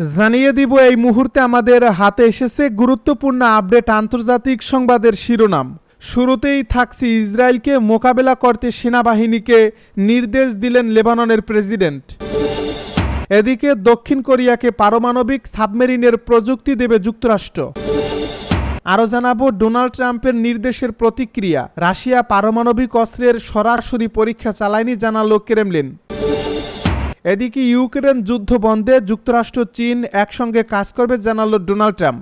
জানিয়ে দিব, এই মুহূর্তে আমাদের হাতে এসেছে গুরুত্বপূর্ণ আপডেট আন্তর্জাতিক সংবাদের শিরোনাম। শুরুতেই থাকছে ইসরায়েলকে মোকাবেলা করতে সেনাবাহিনীকে নির্দেশ দিলেন লেবাননের প্রেসিডেন্ট। এদিকে দক্ষিণ কোরিয়াকে পারমাণবিক সাবমেরিনের প্রযুক্তি দেবে যুক্তরাষ্ট্র। আরও জানাব, ডোনাল্ড ট্রাম্পের নির্দেশের প্রতিক্রিয়া। রাশিয়া পারমাণবিক অস্ত্রের সরাসরি পরীক্ষা চালায়নি, জানালো ক্রেমলিন। এদিকে ইউক্রেন যুদ্ধ বন্ধে যুক্তরাষ্ট্র, চীন একসঙ্গে কাজ করবে জানালো ডোনাল্ড ট্রাম্প।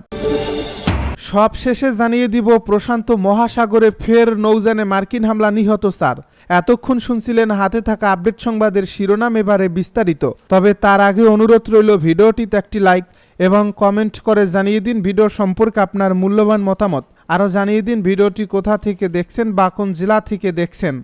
সব শেষে জানিয়ে দিব, প্রশান্ত মহাসাগরে ফের নৌজানে মার্কিন হামলা নিহত স্যার। এতক্ষণ শুনছিলেন হাতে থাকা আপডেট সংবাদের শিরোনাম এবারে বিস্তারিত। তবে তার আগে অনুরোধ রইল, ভিডিওটিতে একটি লাইক এবং কমেন্ট করে জানিয়ে দিন ভিডিও সম্পর্কে আপনার মূল্যবান মতামত। আরও জানিয়ে দিন ভিডিওটি কোথা থেকে দেখছেন বা কোন জেলা থেকে দেখছেন।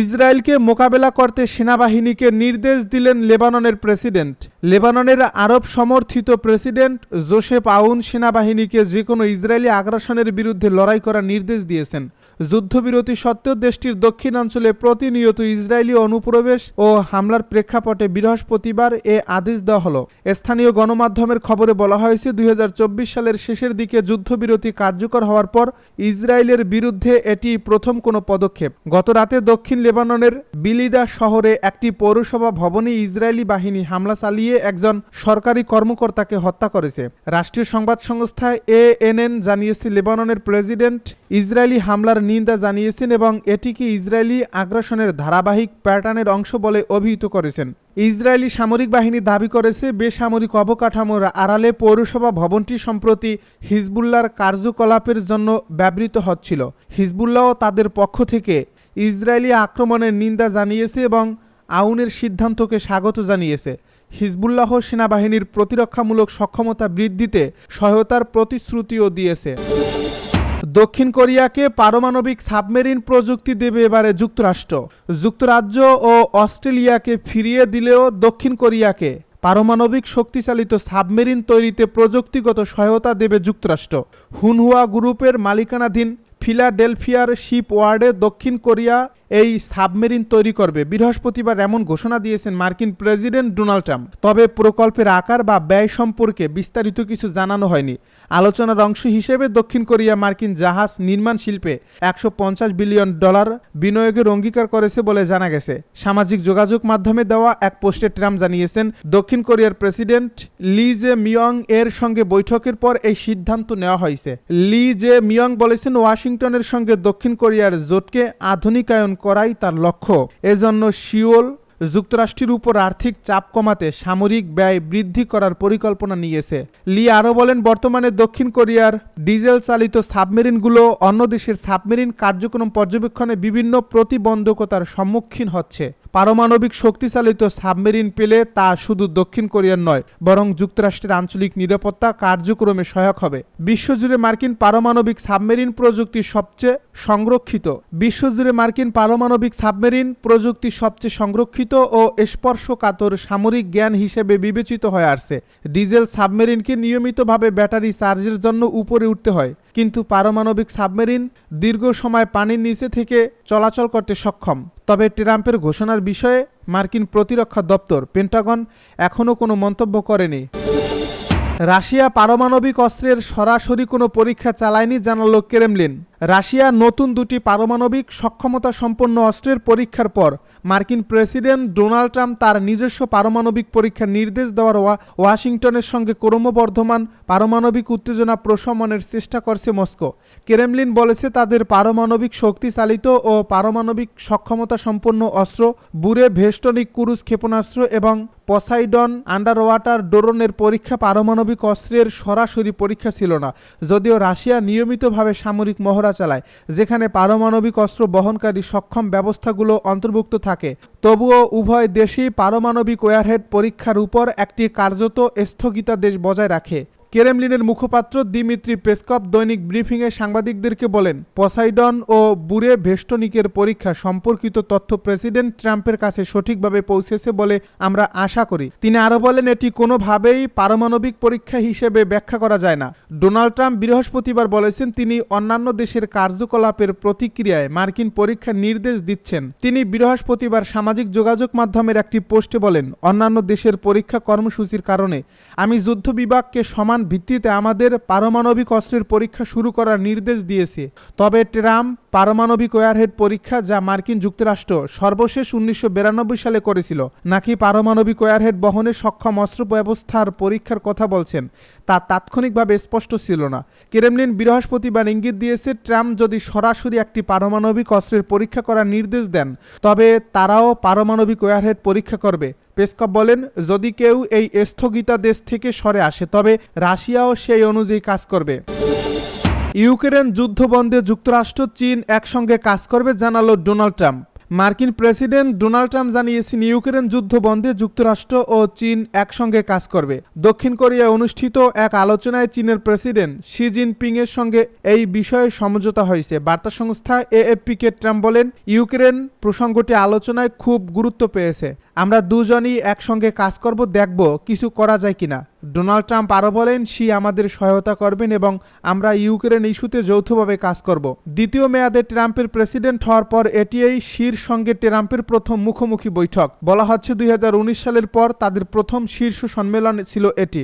ইসরায়েলকে মোকাবেলা করতে সেনাবাহিনীকে নির্দেশ দিলেন লেবাননের প্রেসিডেন্ট। লেবাননের আরব সমর্থিত প্রেসিডেন্ট জোসেফ আউন সেনাবাহিনীকে যে কোনো ইসরায়েলি আগ্রাসনের বিরুদ্ধে লড়াই করার নির্দেশ দিয়েছেন। যুদ্ধবিরতি সত্ত্বেও দেশটির দক্ষিণাঞ্চলে প্রতিনিয়ত ইসরায়েলি অনুপ্রবেশ ও হামলার প্রেক্ষাপটে বৃহস্পতিবার এ আদেশ দেওয়া হলো। স্থানীয় গণমাধ্যমের খবরে বলা হয়েছে, দুই হাজার চব্বিশ সালের শেষের দিকে যুদ্ধবিরতি কার্যকর হওয়ার পর ইসরায়েলের বিরুদ্ধে এটি প্রথম কোনো পদক্ষেপ। গত রাতে দক্ষিণ লেবাননের বিলিদা শহরে একটি পৌরসভা ভবনে ইসরায়েলি বাহিনী হামলা চালিয়ে একজন সরকারি কর্মকর্তাকে হত্যা করেছে। রাষ্ট্রীয় সংবাদ সংস্থা এএনএন জানিয়েছে, লেবাননের প্রেসিডেন্ট ইসরায়েলি হামলার নিন্দা জানিয়েছেন এবং এটিকে ইসরায়েলি আগ্রাসনের ধারাবাহিক প্যাটার্নের অংশ বলে অভিহিত করেছেন। ইসরায়েলি সামরিক বাহিনী দাবি করেছে, বেসামরিক অবকাঠামোর আড়ালে পৌরসভা ভবনটি সম্প্রতি হিজবুল্লার কার্যকলাপের জন্য ব্যবহৃত হচ্ছিল। হিজবুল্লাহও তাদের পক্ষ থেকে ইসরায়েলি আক্রমণের নিন্দা জানিয়েছে এবং আউনের সিদ্ধান্তকে স্বাগত জানিয়েছে। হিজবুল্লাহ সেনাবাহিনীর প্রতিরক্ষামূলক সক্ষমতা বৃদ্ধিতে সহায়তার প্রতিশ্রুতিও দিয়েছে। দক্ষিণ কোরিয়াকে পারমাণবিক সাবমেরিন প্রযুক্তি দেবে এবারে যুক্তরাষ্ট্র। যুক্তরাজ্য ও অস্ট্রেলিয়াকে ফিরিয়ে দিলেও দক্ষিণ কোরিয়াকে পারমাণবিক শক্তিশালিত সাবমেরিন তৈরিতে প্রযুক্তিগত সহায়তা দেবে যুক্তরাষ্ট্র। হুনহুয়া গ্রুপের মালিকানাধীন ফিলাডেলফিয়ার শিপ ওয়ার্ডে দক্ষিণ কোরিয়া এই সাবমেরিন তৈরি করবে। বৃহস্পতিবার এমন ঘোষণা দিয়েছেন মার্কিন প্রেসিডেন্ট ডোনাল্ড ট্রাম্প। তবে প্রকল্পের আকার বা ব্যয় সম্পর্কে বিস্তারিত কিছু জানানো হয়নি। আলোচনার অংশ হিসেবে দক্ষিণ কোরিয়া মার্কিন জাহাজ নির্মাণ শিল্পে একশো পঞ্চাশ বিলিয়ন ডলার বিনিয়োগের অঙ্গীকার করেছে বলে জানা গেছে। সামাজিক যোগাযোগ মাধ্যমে দেওয়া এক পোস্টে ট্রাম্প জানিয়েছেন, দক্ষিণ কোরিয়ার প্রেসিডেন্ট লি জে মিয়ং এর সঙ্গে বৈঠকের পর এই সিদ্ধান্ত নেওয়া হয়েছে। লি জে মিয়ং বলেছেন, ওয়াশিংটনের সঙ্গে দক্ষিণ কোরিয়ার জোটকে আধুনিকায়ন করাই তার লক্ষ্য। এজন্য শিওল যুক্তরাষ্ট্রের উপর আর্থিক চাপ কমাতে সামরিক ব্যয় বৃদ্ধি করার পরিকল্পনা নিয়েছে। লি আরও বলেন, বর্তমানে দক্ষিণ কোরিয়ার ডিজেল চালিত সাবমেরিনগুলো অন্য দেশের সাবমেরিন কার্যক্রম পর্যবেক্ষণে বিভিন্ন প্রতিবন্ধকতার সম্মুখীন হচ্ছে। পারমাণবিক শক্তিচালিত সাবমেরিন পেলে তা শুধু দক্ষিণ কোরিয়ার নয়, বরং যুক্তরাষ্ট্রের আঞ্চলিক নিরাপত্তা কার্যক্রমে সহায়ক হবে। বিশ্বজুড়ে মার্কিন পারমাণবিক সাবমেরিন প্রযুক্তি সবচেয়ে সংরক্ষিত। বিশ্বজুড়ে মার্কিন পারমাণবিক সাবমেরিন প্রযুক্তি সবচেয়ে সংরক্ষিত ও স্পর্শকাতর সামরিক জ্ঞান হিসেবে বিবেচিত হয়ে আসছে। ডিজেল সাবমেরিনকে নিয়মিতভাবে ব্যাটারি চার্জের জন্য উপরে উঠতে হয়। কিন্তু পারমাণবিক সাবমেরিন দীর্ঘ সময় পানির নিচে থেকে চলাচল করতে সক্ষম। তবে ট্রাম্পের ঘোষণার বিষয়ে মার্কিন প্রতিরক্ষা দপ্তর, পেন্টাগন এখনও কোনো মন্তব্য করেনি। রাশিয়া পারমাণবিক অস্ত্রের সরাসরি কোনো পরীক্ষা চালায়নি, জানালো ক্রেমলিন। রাশিয়া নতুন দুটি পারমাণবিক সক্ষমতা সম্পন্ন অস্ত্রের পরীক্ষার পর মার্কিন প্রেসিডেন্ট ডোনাল্ড ট্রাম্প তার নিজস্ব পারমাণবিক পরীক্ষার নির্দেশ দেওয়ার ওয়াশিংটনের সঙ্গে ক্রমবর্ধমান পারমাণবিক উত্তেজনা প্রশমনের চেষ্টা করছে মস্কো। ক্রেমলিন বলেছে তাদের পারমাণবিক শক্তি চালিত ও পারমাণবিক সক্ষমতা সম্পন্ন অস্ত্র, বুরে ভেস্টনিক ক্রুজ ক্ষেপণাস্ত্র এবং পসাইডন আন্ডার ওয়াটার ড্রোনের পরীক্ষা পারমাণবিক অস্ত্রের সরাসরি পরীক্ষা ছিল না, যদিও রাশিয়া নিয়মিতভাবে সামরিক মহড়া চালায়, যেখানে পারমাণবিক অস্ত্র বহনকারী সক্ষম ব্যবস্থাগুলো অন্তর্ভুক্ত থাকে। তবুও উভয় দেশই পারমাণবিক ওয়ারহেড পরীক্ষার উপর একটি কার্যত স্থগিতাদেশ বজায় রাখে। কেরেমলিনের মুখপাত্র দিমিত্রি পেসকপ দৈনিক ব্রিফিংয়ে সাংবাদিকদেরকে বলেন, পসাইডন ও বুরে ভেস্টনিকের পরীক্ষা সম্পর্কিত তথ্য প্রেসিডেন্ট ট্রাম্পের কাছে সঠিকভাবে পৌঁছেছে বলে আমরা আশা করি। তিনি আরও বলেন, এটি কোনোভাবেই পারমাণবিক পরীক্ষা হিসেবে ব্যাখ্যা করা যায় না। ডোনাল্ড ট্রাম্প বৃহস্পতিবার বলেছেন, তিনি অন্যান্য দেশের কার্যকলাপের প্রতিক্রিয়ায় মার্কিন পরীক্ষার নির্দেশ দিচ্ছেন। তিনি বৃহস্পতিবার সামাজিক যোগাযোগ মাধ্যমের একটি পোস্টে বলেন, অন্যান্য দেশের পরীক্ষা কর্মসূচির কারণে আমি যুদ্ধ বিভাগকে সমান ভিত্তিতে আমাদের পারমাণবিক অস্ত্রের পরীক্ষা শুরু করার নির্দেশ দিয়েছে। তবে ট্রাম্প পারমাণবিক ওয়ারহেড পরীক্ষা যা মার্কিন যুক্তরাষ্ট্র সর্বশেষ উনিশশো বিরানব্বই সালে করেছিল, নাকি পারমাণবিক ওয়ারহেড বহনে সক্ষম অস্ত্র ব্যবস্থার পরীক্ষার কথা বলছেন, তা তাৎক্ষণিকভাবে স্পষ্ট ছিল না। ক্রেমলিন বৃহস্পতিবার ইঙ্গিত দিয়েছে, ট্রাম্প যদি সরাসরি একটি পারমাণবিক অস্ত্রের পরীক্ষা করার নির্দেশ দেন, তবে তারাও পারমাণবিক ওয়ারহেড পরীক্ষা করবে। পেসকপ বলেন, যদি কেউ এই স্থগিতাদেশ থেকে সরে আসে, তবে রাশিয়াও সেই অনুযায়ী কাজ করবে। ইউক্রেন যুদ্ধ বন্ধে যুক্তরাষ্ট্র, চীন একসঙ্গে কাজ করবে জানালো ডোনাল্ড ট্রাম্প। মার্কিন প্রেসিডেন্ট ডোনাল্ড ট্রাম্প জানিয়েছেন, ইউক্রেন যুদ্ধ বন্ধে যুক্তরাষ্ট্র ও চীন একসঙ্গে কাজ করবে। দক্ষিণ কোরিয়ায় অনুষ্ঠিত এক আলোচনায় চীনের প্রেসিডেন্ট শি জিনপিং এর সঙ্গে এই বিষয়ে সমঝোতা হয়েছে। বার্তা সংস্থা এএফপিকে ট্রাম্প বলেন, ইউক্রেন প্রসঙ্গটি আলোচনায় খুব গুরুত্ব পেয়েছে। আমরা দুজনই একসঙ্গে কাজ করব, দেখব কিছু করা যায় কিনা। ডোনাল্ড ট্রাম্প আরও বলেন, সি আমাদের সহায়তা করবেন এবং আমরা ইউক্রেন ইস্যুতে যৌথভাবে কাজ করব। দ্বিতীয় মেয়াদে ট্রাম্পের প্রেসিডেন্ট হওয়ার পর এটি এই শির সঙ্গে ট্রাম্পের প্রথম মুখোমুখি বৈঠক। বলা হচ্ছে, দুই হাজার উনিশ সালের পর তাদের প্রথম শীর্ষ সম্মেলন ছিল এটি।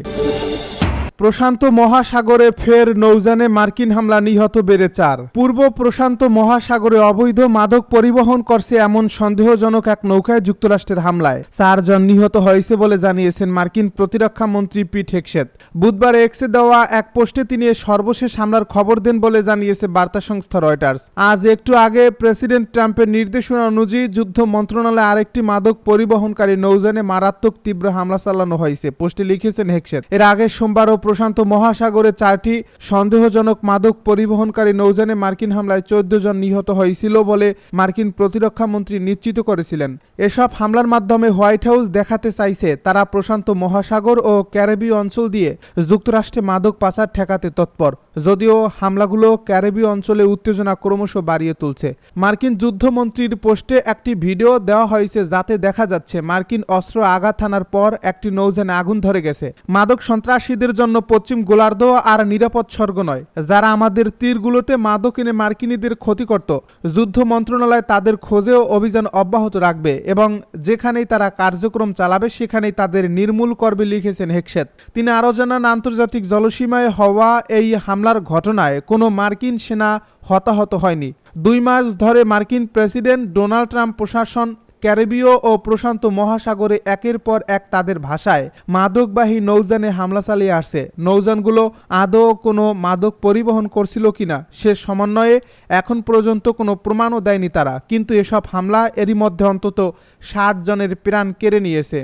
প্রশান্ত মহাসাগরে ফের নৌজানে মার্কিন হামলা নিহত বেড়ে চার পূর্ব প্রশান্ত মহাসাগরে অবৈধ মাদক পরিবহন করছে এমন সন্দেহজনক এক নৌকায় যুক্তরাষ্ট্রের হামলায়। চারজন নিহত হয়েছে বলে জানিয়েছেন মার্কিন প্রতিরক্ষা মন্ত্রী পিট হেকসেত বুধবার এক্সে দেওয়া এক পোস্টে তিনি সর্বশেষ হামলার খবর দেন বলে জানিয়েছে বার্তা সংস্থা রয়টার্স। আজ একটু আগে প্রেসিডেন্ট ট্রাম্পের নির্দেশনা অনুযায়ী যুদ্ধ মন্ত্রণালয়ে আরেকটি মাদক পরিবহনকারী নৌজানে মারাত্মক তীব্র হামলা চালানো হয়েছে, পোস্টে লিখেছেন হেকসেত এর আগে সোমবার প্রশান্ত মহাসাগরে চারটি সন্দেহজনক মাদক পরিবহনকারী নৌযানে মার্কিন হামলায় চোদ্দ জন নিহত হয়েছিল বলে মার্কিন প্রতিরক্ষা মন্ত্রী নিশ্চিত করেছিলেন। এসব হামলার মাধ্যমে হোয়াইট হাউস দেখাতে চাইছে তারা প্রশান্ত মহাসাগর ও ক্যারেবীয় অঞ্চল দিয়ে যুক্তরাষ্ট্রে মাদক পাচার ঠেকাতে তৎপর। যদিও হামলাগুলো ক্যারেবীয় অঞ্চলে উত্তেজনা ক্রমশ বাড়িয়ে তুলছে। মার্কিন যুদ্ধমন্ত্রীর পোস্টে একটি ভিডিও দেওয়া হয়েছে যাতে দেখা যাচ্ছে মার্কিন অস্ত্র আঘাত হানার পর একটি নৌযানে আগুন ধরে গেছে। মাদক সন্ত্রাসীদের জন্য পশ্চিম গোলার্ধ আর নিরাপদ স্বর্গ নয়। যারা আমাদের তীরগুলোতে মাদক এনে মার্কিনীদের ক্ষতি করত, যুদ্ধ মন্ত্রণালয় তাদের খোঁজেও অভিযান অব্যাহত রাখবে এবং যেখানেই তারা কার্যক্রম চালাবে, সেখানেই তাদের নির্মূল করবে লিখেছেন হেকসেত তিনি আরও জানান, আন্তর্জাতিক জলসীমায় হওয়া এই হামলার ঘটনায় কোনো মার্কিন সেনা হতাহত হয়নি। দুই মাস ধরে মার্কিন প্রেসিডেন্ট ডোনাল্ড ট্রাম্প প্রশাসন ক্যারিবীয় ও প্রশান্ত মহাসাগরে একের পর এক তাদের ভাষায় মাদকবাহী নৌজানে হামলা চালিয়ে আসছে। নৌজানগুলো আদৌ কোনো মাদক পরিবহন করছিল কিনা সে সমন্বয়ে এখন পর্যন্ত কোনো প্রমাণও দেয়নি তারা, কিন্তু এসব হামলা এরই মধ্যে অন্তত ষাট জনের প্রাণ কেড়ে নিয়েছে।